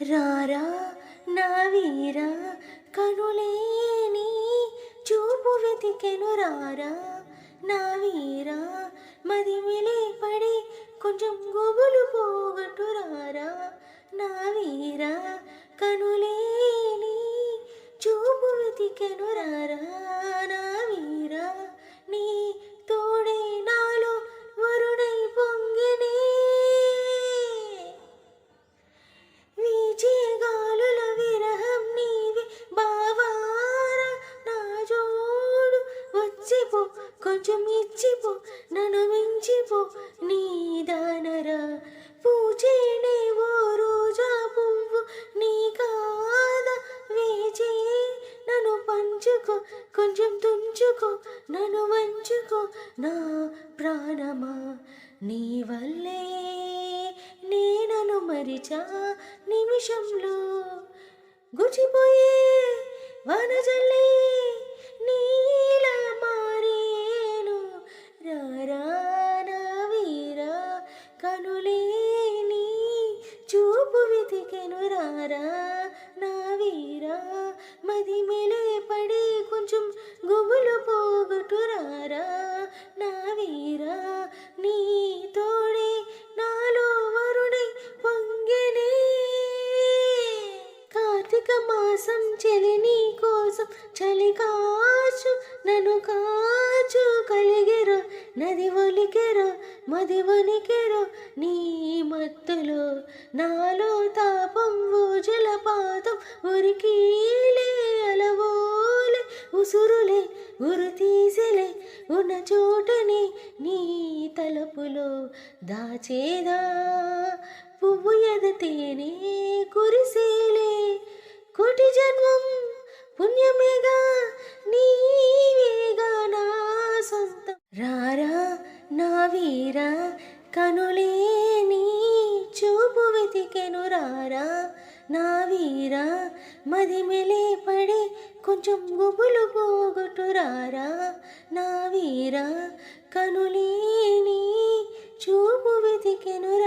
రారా నా వీరా కనులేని చూపు వెతికెను రారా. నా వీరా మదిమిలే పడి కొంచెం గుబులు పోగొట్టు రారా. నా వీరా కనులేని చూపు వెతికెను రారా. కొంచెం ఇచ్చిపో నన్ను మించిపో నీ దానరా. పూచేనే ఓ రోజా పువ్వు నీ కాద వేచే. నన్ను పంచుకో కొంచెం తుంచుకో నన్ను వంచుకో నా ప్రాణమా. నీ వల్లే నేనను మరిచా నిమిషంలో. గుచిపోయే వనజల్లే చూపు రారా నా వీరా? మది మెలే పడి కొంచెం గుబులు పోగొట్టు రారా నా వీరా నీ తోడే నాలో వరుడై పొంగెనే. కార్తీక మాసం చెలి నీ కోసం చలి కాచు నన్ను కాచు. కలిగెరో నది వలికెరా మది ఒలికెరో నీ మత్తులో నాలో తా ఓ జలపాతం ఉరికీలే అలవోలే ఉసురులే ఉరు తీసెలే ఉన్న చోటనే నీ తలపులో దాచేదా. పువ్వు ఎదతేనే కురిసేలే కోటి జన్మం పుణ్యమేగా నీవేగా నా సొంతం రారా నా వీరా కనులే రారా నా వీరా. మదిమెలే పడి కొంచెం గుబులు పోగొట్టురారా నా వీరా. కనులేని చూపు వెతికెను